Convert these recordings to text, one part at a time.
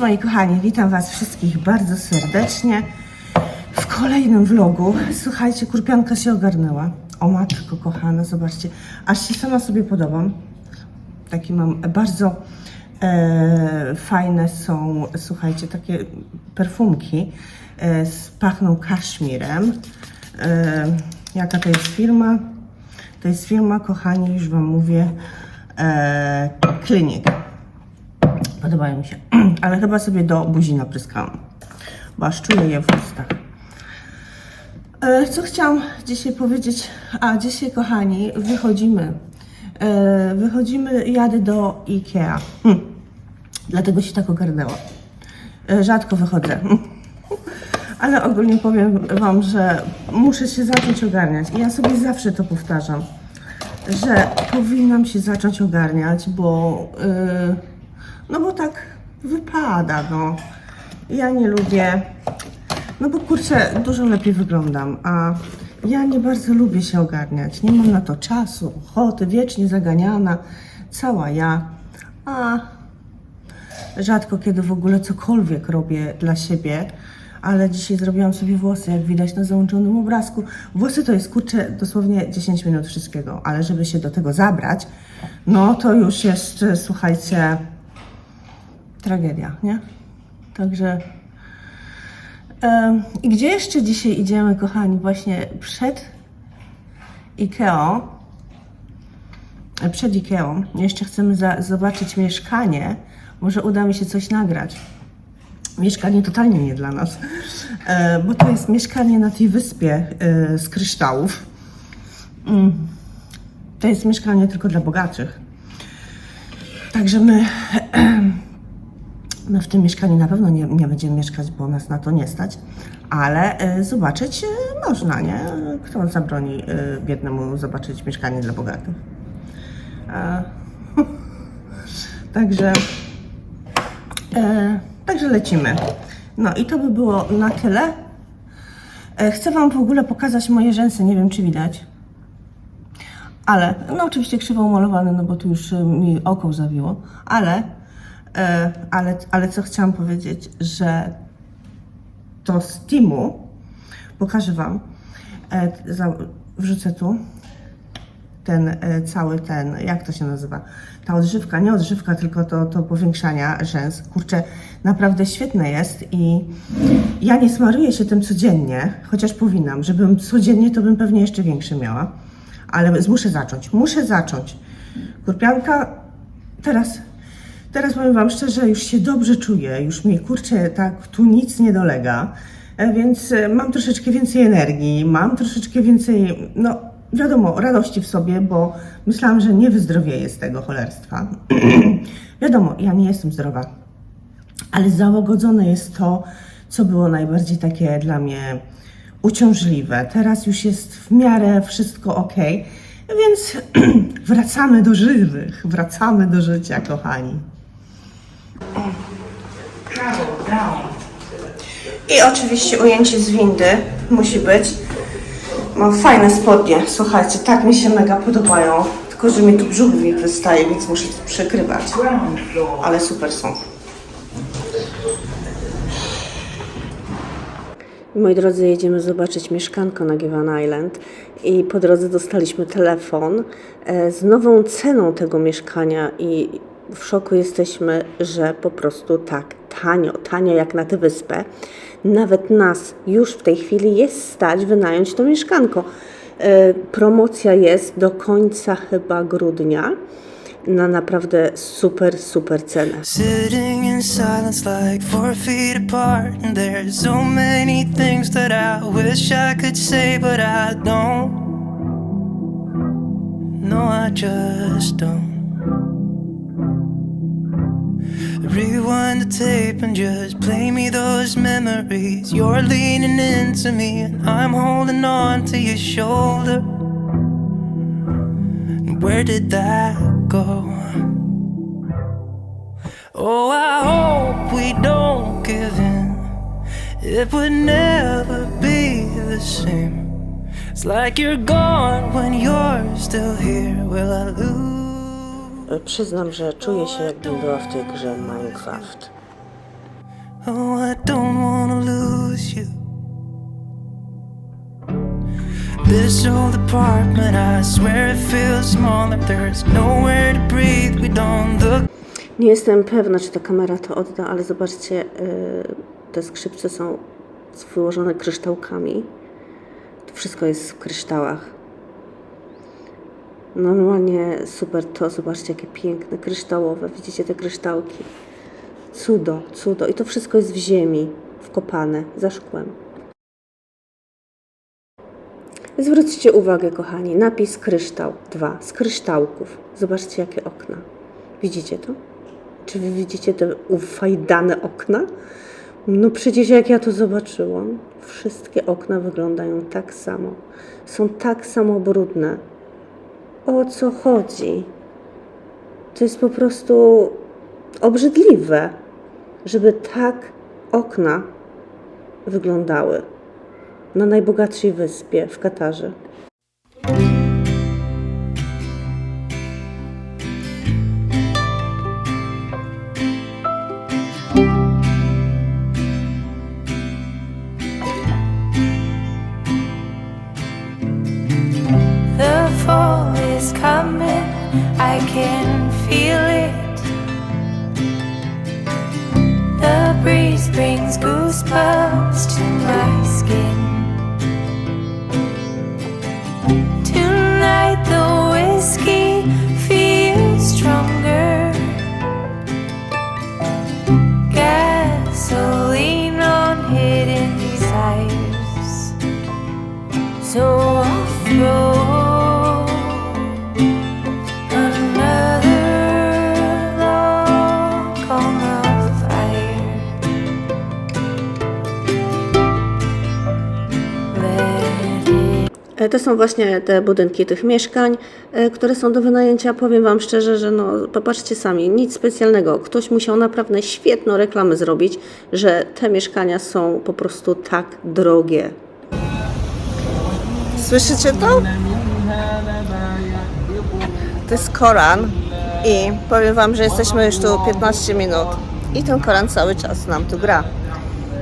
moi kochani, witam Was wszystkich bardzo serdecznie w kolejnym vlogu. Słuchajcie, kurpianka się ogarnęła. O matko kochana, zobaczcie, aż się sama sobie podobam. Taki mam bardzo e, fajne są, słuchajcie, takie perfumki e, pachną kaszmirem. E, jaka to jest firma? To jest firma, kochani, już Wam mówię, e, Klinik. Podobają mi się, ale chyba sobie do buzi napryskałam, bo aż czuję je w ustach. E, Co chciałam dzisiaj powiedzieć? A dzisiaj, kochani, wychodzimy. E, Wychodzimy, jadę do Ikea. Hm. Dlatego się tak ogarnęła. E, Rzadko wychodzę. Ale ogólnie powiem Wam, że muszę się zacząć ogarniać. I ja sobie zawsze to powtarzam, że powinnam się zacząć ogarniać, bo yy, no bo tak wypada, no. Ja nie lubię, no bo kurczę, dużo lepiej wyglądam, a ja nie bardzo lubię się ogarniać. Nie mam na to czasu, ochoty, wiecznie zaganiana, cała ja. A rzadko kiedy w ogóle cokolwiek robię dla siebie, ale dzisiaj zrobiłam sobie włosy, jak widać na załączonym obrazku. Włosy to jest kurczę dosłownie 10 minut wszystkiego, ale żeby się do tego zabrać, no to już jest, słuchajcie, tragedia, nie? Także. I gdzie jeszcze dzisiaj idziemy, kochani? Właśnie przed Ikeą. e, Przed Ikeą. Jeszcze chcemy zobaczyć mieszkanie. Może uda mi się coś nagrać. Mieszkanie totalnie nie dla nas, e, bo to jest mieszkanie na tej wyspie e, z kryształów. Mm. To jest mieszkanie tylko dla bogatszych. Także my My w tym mieszkaniu na pewno nie, nie będziemy mieszkać, bo nas na to nie stać, ale e, zobaczyć e, można, nie? Kto zabroni e, biednemu zobaczyć mieszkanie dla bogatych? Także, także lecimy. No i to by było na tyle. Chcę Wam w ogóle pokazać moje rzęsy, nie wiem czy widać. Ale, no oczywiście krzywo umalowane, no bo tu już mi oko zawiło, ale, ale, ale co chciałam powiedzieć, że to z Timu, pokażę Wam, e, wrzucę tu ten e, cały ten, jak to się nazywa, ta odżywka, nie odżywka, tylko to, to powiększania rzęs, kurczę, naprawdę świetne jest i ja nie smaruję się tym codziennie, chociaż powinnam, żebym codziennie, to bym pewnie jeszcze większe miała, ale muszę zacząć, muszę zacząć. Kurpianka, teraz, teraz powiem Wam szczerze, już się dobrze czuję, już mi, kurczę, tak tu nic nie dolega, e, więc e, mam troszeczkę więcej energii, mam troszeczkę więcej, no wiadomo, radości w sobie, bo myślałam, że nie wyzdrowieję z tego cholerstwa. wiadomo, ja nie jestem zdrowa, ale załagodzone jest to, co było najbardziej takie dla mnie uciążliwe. Teraz już jest w miarę wszystko ok, więc wracamy do żywych, wracamy do życia, kochani. I oczywiście ujęcie z windy musi być. Mam fajne spodnie, słuchajcie, tak mi się mega podobają. Tylko, że mi tu brzuch wystaje, więc muszę to przykrywać. Ale super są. Moi drodzy, jedziemy zobaczyć mieszkanko na Givan Island i po drodze dostaliśmy telefon e, z nową ceną tego mieszkania i w szoku jesteśmy, że po prostu tak tanio, tanio jak na tę wyspę. Nawet nas już w tej chwili jest stać wynająć to mieszkanko. E, Promocja jest do końca chyba grudnia na naprawdę super, super cenę. Sitting in silence like four feet apart. And there's so many things that I wish I could say, but I don't. No, I just don't. Rewind the tape and just play me those memories. You're leaning into me, and I'm holding on to your shoulder. Where did that go? Oh, I hope we don't give in. It would never be the same. It's like you're gone when you're still here. Will I lose? Przyznam, że czuję się jakbym była w tej grze Minecraft. Oh, I don't wanna lose you. This old apartment, I swear it feels smaller. There's nowhere to breathe. We don't look Nie jestem pewna, czy ta kamera to odda, ale zobaczcie, yy, te skrzypce są wyłożone kryształkami. To wszystko jest w kryształach. Normalnie super to, zobaczcie jakie piękne, kryształowe. Widzicie te kryształki? Cudo, cudo. I to wszystko jest w ziemi, wkopane, za szkłem. Zwróćcie uwagę, kochani, napis kryształ 2 z kryształków. Zobaczcie, jakie okna. Widzicie to? Czy wy widzicie te ufajdane okna? No przecież jak ja to zobaczyłam, wszystkie okna wyglądają tak samo. Są tak samo brudne. O co chodzi? To jest po prostu obrzydliwe, żeby tak okna wyglądały na najbogatszej wyspie w Katarze. To są właśnie te budynki tych mieszkań, e, które są do wynajęcia. Powiem Wam szczerze, że no, popatrzcie sami, nic specjalnego. Ktoś musiał naprawdę świetną reklamę zrobić, że te mieszkania są po prostu tak drogie. Słyszycie to? To jest Koran i powiem Wam, że jesteśmy już tu 15 minut i ten Koran cały czas nam tu gra.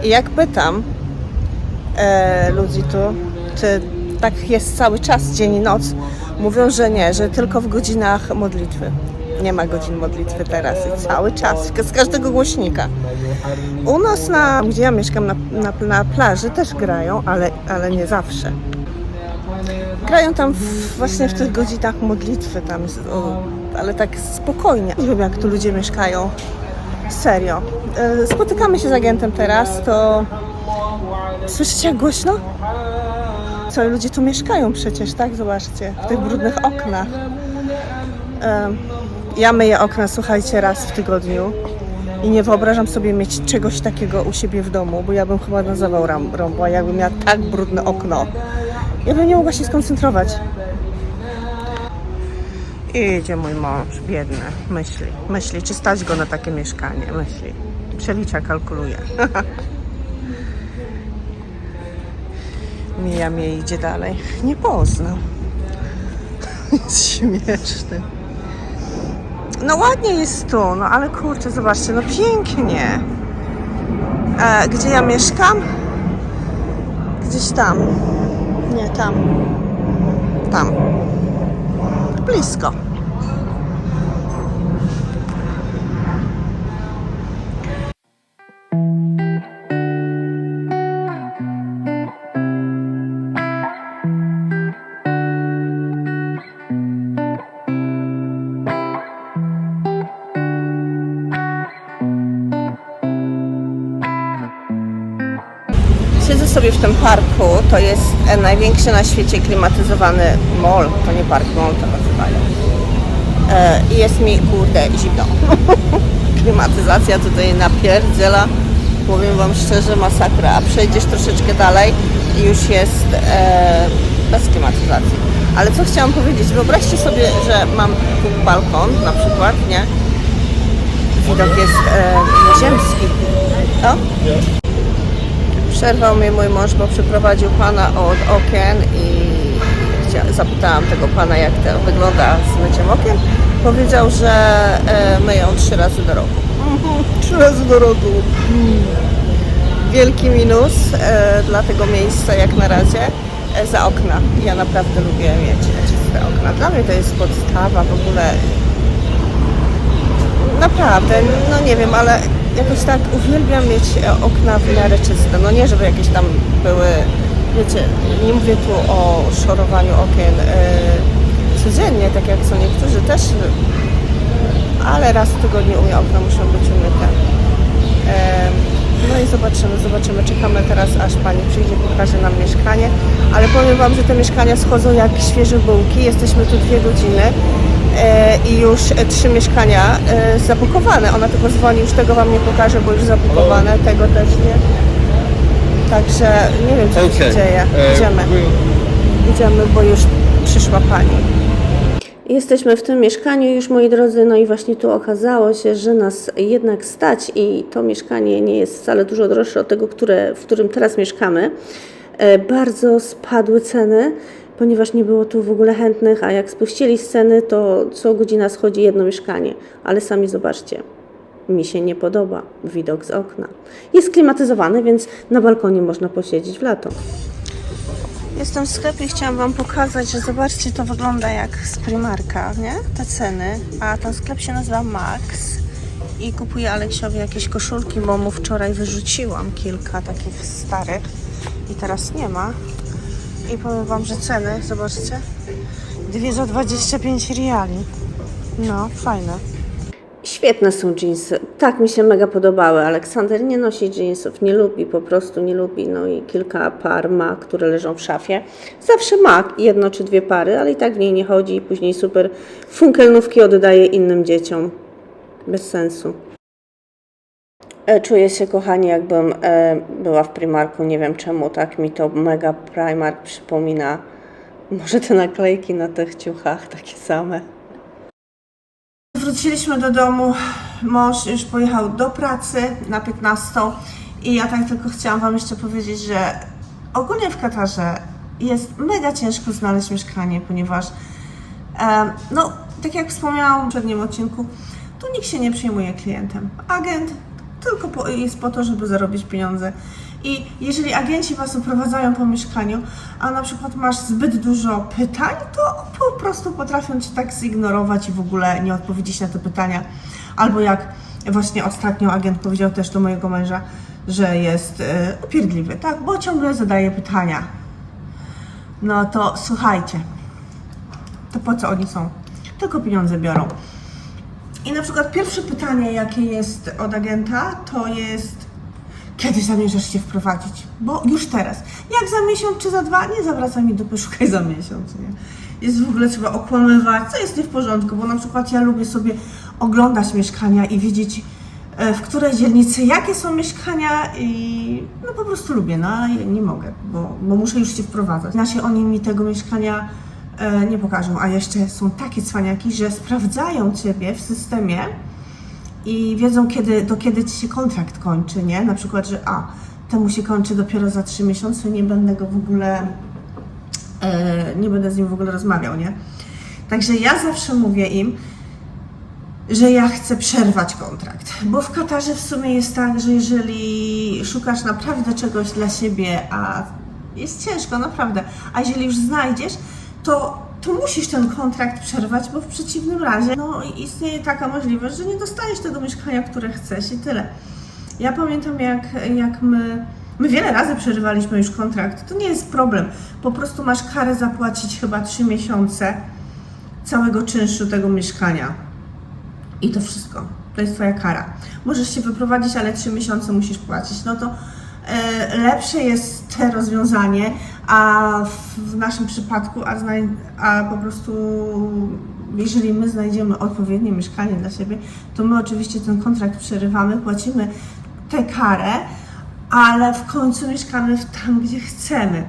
I jak pytam e, ludzi tu, czy tak jest cały czas, dzień i noc, mówią, że nie, że tylko w godzinach modlitwy. Nie ma godzin modlitwy teraz i cały czas, z każdego głośnika. U nas, na, gdzie ja mieszkam, na, na, na plaży też grają, ale, ale nie zawsze. Grają tam w, właśnie w tych godzinach modlitwy, tam, ale tak spokojnie. Nie wiem, jak tu ludzie mieszkają. Serio. E, Spotykamy się z agentem teraz, to słyszycie jak głośno? Co, ludzie tu mieszkają przecież, tak? Zobaczcie, w tych brudnych oknach. Ja myję okna, słuchajcie, raz w tygodniu i nie wyobrażam sobie mieć czegoś takiego u siebie w domu, bo ja bym chyba nazywał rąbła, jakbym miała tak brudne okno. Ja bym nie mogła się skoncentrować. I idzie mój mąż, biedny, myśli, myśli, czy stać go na takie mieszkanie, myśli. Przelicza, kalkuluje. Mija mnie idzie dalej. Nie poznał. Jest śmieszny. No ładnie jest tu, no ale kurczę, zobaczcie, no pięknie. E, gdzie ja mieszkam? Gdzieś tam. Nie, tam. Tam. Blisko. Sobie w tym parku. To jest e, największy na świecie klimatyzowany mall. To nie park, mall to nazywają. E, I jest mi, kurde, zimno. Klimatyzacja tutaj napierdziela. Powiem Wam szczerze, masakra. A przejdziesz troszeczkę dalej i już jest e, bez klimatyzacji. Ale co chciałam powiedzieć? Wyobraźcie sobie, że mam tu balkon na przykład, nie? Widok jest e, nieziemski. O? Przerwał mnie mój mąż, bo przyprowadził pana od okien i zapytałam tego pana, jak to wygląda z myciem okien. Powiedział, że e, myją trzy razy do roku. Trzy razy do roku. wielki minus e, dla tego miejsca jak na razie e, za okna. Ja naprawdę lubię mieć czyste okna. Dla mnie to jest podstawa w ogóle. Naprawdę, no nie wiem, ale jakoś tak uwielbiam mieć e, okna w miarę czyste. No nie, żeby jakieś tam były, wiecie, nie mówię tu o szorowaniu okien e, codziennie, tak jak są niektórzy też, ale raz w tygodniu u mnie okna muszą być umyte. No i zobaczymy, zobaczymy. Czekamy teraz, aż Pani przyjdzie, pokaże nam mieszkanie. Ale powiem Wam, że te mieszkania schodzą jak świeże bułki. Jesteśmy tu dwie godziny i już e, trzy mieszkania e, zabukowane. Ona tylko dzwoni, już tego Wam nie pokażę, bo już zabukowane, tego też nie. Także nie wiem, co tu się Okay. dzieje. Uh, Idziemy, idziemy, bo już przyszła Pani. Jesteśmy w tym mieszkaniu już, moi drodzy, no i właśnie tu okazało się, że nas jednak stać i to mieszkanie nie jest wcale dużo droższe od tego, które, w którym teraz mieszkamy. E, Bardzo spadły ceny, ponieważ nie było tu w ogóle chętnych, a jak spuścili z ceny, to co godzina schodzi jedno mieszkanie. Ale sami zobaczcie, mi się nie podoba widok z okna. Jest klimatyzowany, więc na balkonie można posiedzieć w lato. Jestem w sklepie i chciałam Wam pokazać, że zobaczcie, to wygląda jak z Primarka, nie? Te ceny. A ten sklep się nazywa Max i kupuję Aleksiowi jakieś koszulki, bo mu wczoraj wyrzuciłam kilka takich starych i teraz nie ma. I powiem Wam, że ceny, zobaczcie, dwie za 25 riali. No, fajne. Świetne są jeansy. Tak mi się mega podobały. Aleksander nie nosi jeansów, nie lubi, po prostu nie lubi. No i kilka par ma, które leżą w szafie. Zawsze ma jedno czy dwie pary, ale i tak w niej nie chodzi później super funkelnówki oddaje innym dzieciom. Bez sensu. E, Czuję się, kochani, jakbym e, była w Primarku. Nie wiem czemu, tak mi to mega Primark przypomina. Może te naklejki na tych ciuchach takie same. Wróciliśmy do domu. Mąż już pojechał do pracy na 15 i ja tak tylko chciałam Wam jeszcze powiedzieć, że ogólnie w Katarze jest mega ciężko znaleźć mieszkanie, ponieważ em, no, tak jak wspomniałam w poprzednim odcinku, tu nikt się nie przejmuje klientem. Agent tylko po, jest po to, żeby zarobić pieniądze. I jeżeli agenci Was oprowadzają po mieszkaniu, a na przykład masz zbyt dużo pytań, to po prostu potrafią Cię tak zignorować i w ogóle nie odpowiedzieć na te pytania. Albo jak właśnie ostatnio agent powiedział też do mojego męża, że jest e, upierdliwy, tak? Bo ciągle zadaje pytania. No to słuchajcie, to po co oni są? Tylko pieniądze biorą. I na przykład pierwsze pytanie, jakie jest od agenta, to jest kiedy zamierzasz się wprowadzić? Bo już teraz. Jak za miesiąc czy za dwa? Nie zawracaj mi dupy, szukaj za miesiąc, nie? Jest w ogóle trzeba okłamywać, co jest nie w porządku, bo na przykład ja lubię sobie oglądać mieszkania i wiedzieć, e, w której dzielnicy jakie są mieszkania i no po prostu lubię, no ale nie mogę, bo, bo muszę już się wprowadzać. Inaczej oni mi tego mieszkania nie pokażą, a jeszcze są takie cwaniaki, że sprawdzają Ciebie w systemie, i wiedzą, kiedy, do kiedy ci się kontrakt kończy, nie? Na przykład, że a, temu się kończy dopiero za trzy miesiące, nie będę go w ogóle, e, nie będę z nim w ogóle rozmawiał, nie? Także ja zawsze mówię im, że ja chcę przerwać kontrakt, bo w Katarze w sumie jest tak, że jeżeli szukasz naprawdę czegoś dla siebie, a jest ciężko, naprawdę, a jeżeli już znajdziesz, to, to musisz ten kontrakt przerwać, bo w przeciwnym razie no, istnieje taka możliwość, że nie dostaniesz tego mieszkania, które chcesz i tyle. Ja pamiętam, jak, jak my, my wiele razy przerywaliśmy już kontrakt, to nie jest problem, po prostu masz karę zapłacić chyba 3 miesiące całego czynszu tego mieszkania. I to wszystko. To jest Twoja kara. Możesz się wyprowadzić, ale trzy miesiące musisz płacić. No to e, lepsze jest te rozwiązanie, a w, naszym przypadku, a, znaj- a po prostu jeżeli my znajdziemy odpowiednie mieszkanie dla siebie, to my oczywiście ten kontrakt przerywamy, płacimy tę karę, ale w końcu mieszkamy tam, gdzie chcemy.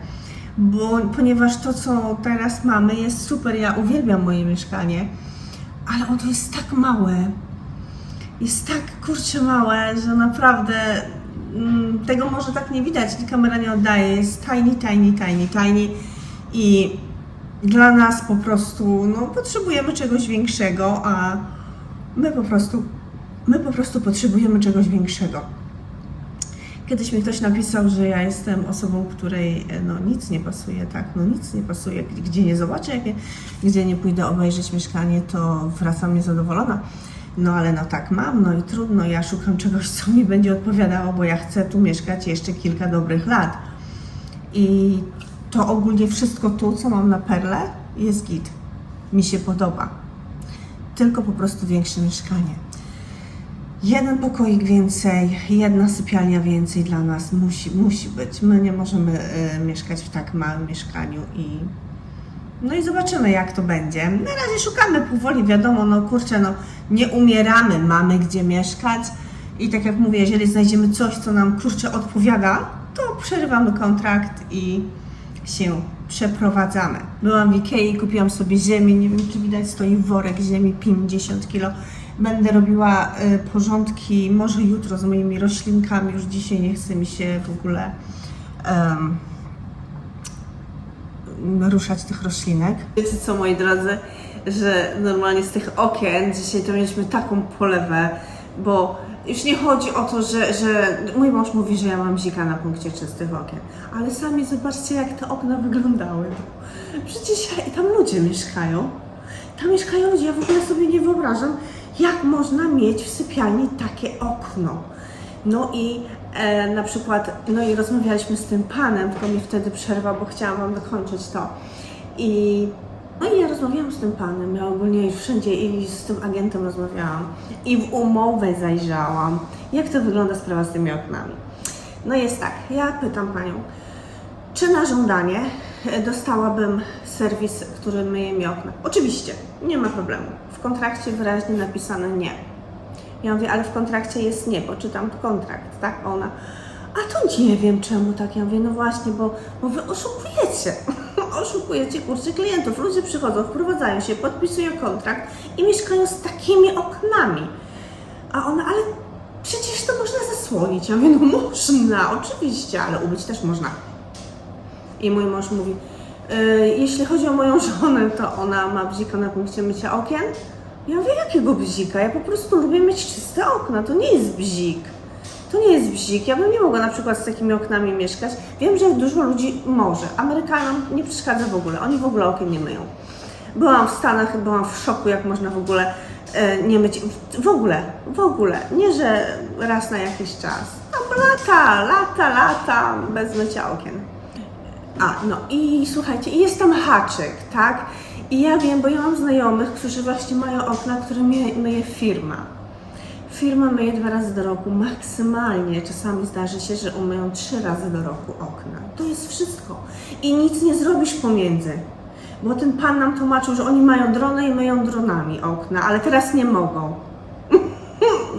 Bo, ponieważ to, co teraz mamy, jest super. Ja uwielbiam moje mieszkanie ale ono jest tak małe. Jest tak kurczę małe, że naprawdę tego może tak nie widać, kamera nie oddaje. Jest tiny, tiny, tiny, tiny i dla nas po prostu no, potrzebujemy czegoś większego, a my po prostu my po prostu potrzebujemy czegoś większego. Kiedyś mi ktoś napisał, że ja jestem osobą, której no, nic nie pasuje, tak? No nic nie pasuje. Gdzie nie zobaczę, jakie, gdzie nie pójdę obejrzeć mieszkanie, to wracam niezadowolona. No ale no tak mam, no i trudno. Ja szukam czegoś, co mi będzie odpowiadało, bo ja chcę tu mieszkać jeszcze kilka dobrych lat. I to ogólnie wszystko tu, co mam na perle, jest git. Mi się podoba. Tylko po prostu większe mieszkanie. Jeden pokoik więcej, jedna sypialnia więcej dla nas musi, musi być. My nie możemy e, mieszkać w tak małym mieszkaniu i no i zobaczymy jak to będzie. Na razie szukamy powoli, wiadomo, no kurczę, no nie umieramy, mamy gdzie mieszkać i tak jak mówię, jeżeli znajdziemy coś, co nam kurczę odpowiada, to przerywamy kontrakt i się przeprowadzamy. Byłam w Ikei, kupiłam sobie ziemię, nie wiem czy widać, stoi worek ziemi 50 kg. Będę robiła y, porządki może jutro z moimi roślinkami, już dzisiaj nie chce mi się w ogóle em, ruszać tych roślinek. Wiecie co, moi drodzy, że normalnie z tych okien dzisiaj to mieliśmy taką polewę, bo już nie chodzi o to, że, że mój mąż mówi, że ja mam zika na punkcie czystych okien, ale sami zobaczcie, jak te okna wyglądały. Przecież tam ludzie mieszkają. Tam mieszkają ludzie, ja w ogóle sobie nie wyobrażam, jak można mieć w sypialni takie okno. No i e, na przykład, no i rozmawialiśmy z tym panem, tylko mi wtedy przerwał, bo chciałam Wam dokończyć to. I no i ja rozmawiałam z tym panem, ja ogólnie już wszędzie i z tym agentem rozmawiałam i w umowę zajrzałam. Jak to wygląda sprawa z tymi oknami? No jest tak, ja pytam panią, czy na żądanie dostałabym serwis, który myje mi okna? Oczywiście, nie ma problemu. W kontrakcie wyraźnie napisane nie. Ja mówię, ale w kontrakcie jest nie, bo czytam kontrakt, tak? Ona, a to nie wiem czemu tak. Ja mówię, no właśnie, bo, bo wy oszukujecie. oszukujecie, kurczę, klientów. Ludzie przychodzą, wprowadzają się, podpisują kontrakt i mieszkają z takimi oknami. A ona, ale przecież to można zasłonić. Ja mówię, no można, oczywiście, ale umyć też można. I mój mąż mówi, "Y, jeśli chodzi o moją żonę, to ona ma bzika na punkcie mycia okien. Ja mówię, jakiego bzika? Ja po prostu lubię mieć czyste okna, to nie jest bzik. To nie jest bzik. Ja bym nie mogła na przykład z takimi oknami mieszkać. Wiem, że dużo ludzi może. Amerykanom nie przeszkadza w ogóle. Oni w ogóle okien nie myją. Byłam w Stanach, byłam w szoku, jak można w ogóle e, nie myć. W ogóle, w ogóle. Nie, że raz na jakiś czas. Tam lata, lata, lata bez mycia okien. A, no i słuchajcie, jest tam haczyk, tak? I ja wiem, bo ja mam znajomych, którzy właśnie mają okna, które myje, firma. Firma myje dwa razy do roku, maksymalnie. Czasami zdarzy się, że umyją trzy razy do roku okna. To jest wszystko. I nic nie zrobisz pomiędzy. Bo ten pan nam tłumaczył, że oni mają drony i myją dronami okna, ale teraz nie mogą.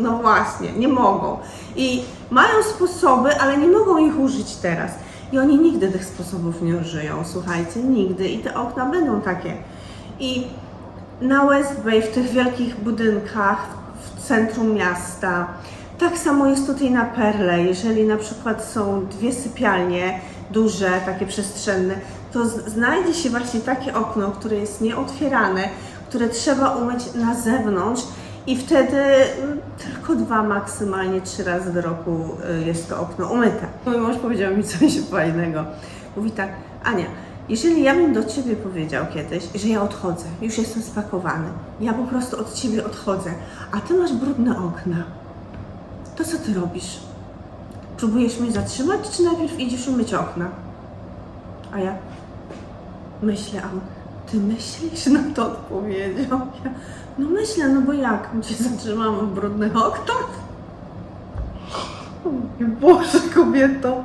No właśnie, nie mogą. I mają sposoby, ale nie mogą ich użyć teraz. I oni nigdy tych sposobów nie użyją, słuchajcie, nigdy. I te okna będą takie. I na West Bay, w tych wielkich budynkach, w centrum miasta, tak samo jest tutaj na Perle. Jeżeli na przykład są dwie sypialnie, duże, takie przestrzenne, to znajdzie się właśnie takie okno, które jest nieotwierane, które trzeba umyć na zewnątrz i wtedy mm, tylko dwa, maksymalnie trzy razy do roku y, jest to okno umyte. Mój mąż powiedział mi coś fajnego. Mówi tak, Ania, jeżeli ja bym do Ciebie powiedział kiedyś, że ja odchodzę, już jestem spakowany, ja po prostu od Ciebie odchodzę, a Ty masz brudne okna, to co Ty robisz? Próbujesz mnie zatrzymać, czy najpierw idziesz umyć okna? A ja myślę, a on, ty myślisz? No to odpowiedział. Ja, no myślę, no bo jak? Cię zatrzymam w brudnych oknach? Mówię, Boże, kobieto,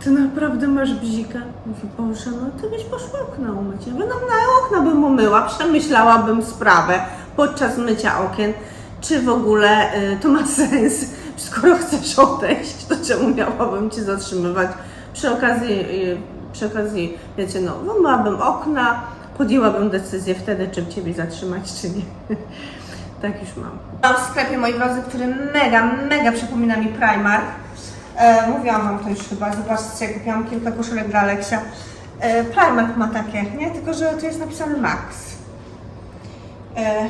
ty naprawdę masz bzika? Mówi, Boże, no ty byś poszła okna umyć. Ja mówię, no na okna bym umyła, przemyślałabym sprawę podczas mycia okien, czy w ogóle y, to ma sens. Skoro chcesz odejść, to czemu miałabym cię zatrzymywać? Przy okazji, y, przy okazji, wiecie, no, umyłabym okna, podjęłabym decyzję wtedy, czy Ciebie zatrzymać, czy nie. tak już mam. Mam w sklepie, moi drodzy, który mega, mega przypomina mi Primark. E, mówiłam Wam to już chyba, zobaczcie, kupiłam kilka koszulek dla Aleksia. E, Primark ma takie, nie? Tylko, że tu jest napisane Max. E,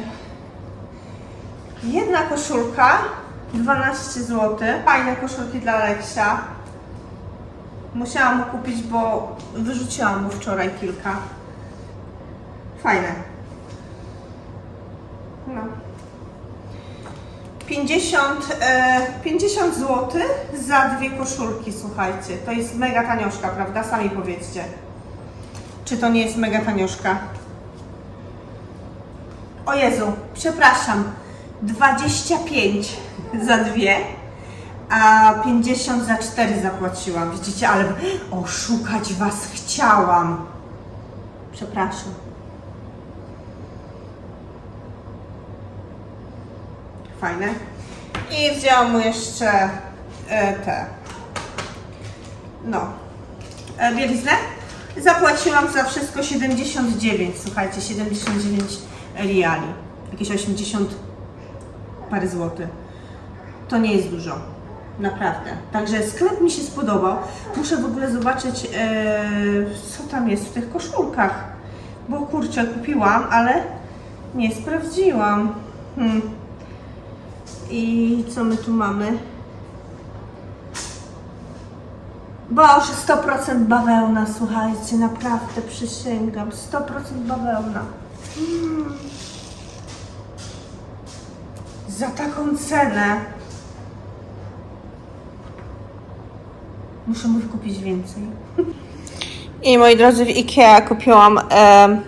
jedna koszulka, 12 zł. Fajne koszulki dla Aleksia. Musiałam mu kupić, bo wyrzuciłam mu wczoraj kilka. Fajne. No. 50, e, 50 zł za dwie koszulki, słuchajcie. To jest mega tanioszka, prawda? Sami powiedzcie. Czy to nie jest mega tanioszka? O Jezu, przepraszam. 25 za dwie, a 50 za cztery zapłaciłam. Widzicie, ale oszukać Was chciałam. Przepraszam. Fajne. I wzięłam mu jeszcze e, te. No. E, bieliznę. Zapłaciłam za wszystko 79, słuchajcie, 79 riali. Jakieś 80 parę złotych. To nie jest dużo. Naprawdę. Także sklep mi się spodobał. Muszę w ogóle zobaczyć, e, co tam jest w tych koszulkach. Bo kurczę, kupiłam, ale nie sprawdziłam. Hmm. I co my tu mamy? Boże, 100% bawełna, słuchajcie, naprawdę przysięgam. 100% bawełna. Mm. Za taką cenę. Muszę mu kupić więcej. I moi drodzy, w Ikea kupiłam em,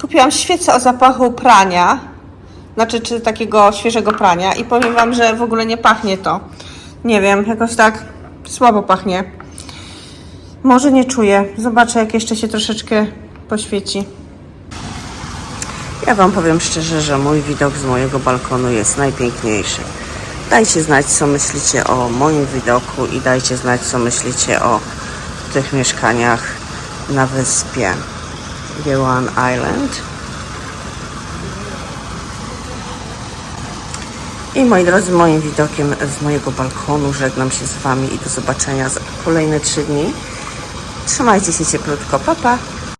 kupiłam świecę o zapachu prania. Znaczy, czy takiego świeżego prania. I powiem Wam, że w ogóle nie pachnie to. Nie wiem, jakoś tak słabo pachnie. Może nie czuję. Zobaczę, jak jeszcze się troszeczkę poświeci. Ja Wam powiem szczerze, że mój widok z mojego balkonu jest najpiękniejszy. Dajcie znać, co myślicie o moim widoku i dajcie znać, co myślicie o tych mieszkaniach na wyspie Yeoan Island. I moi drodzy, moim widokiem z mojego balkonu żegnam się z Wami i do zobaczenia za kolejne trzy dni. Trzymajcie się cieplutko, papa. Pa.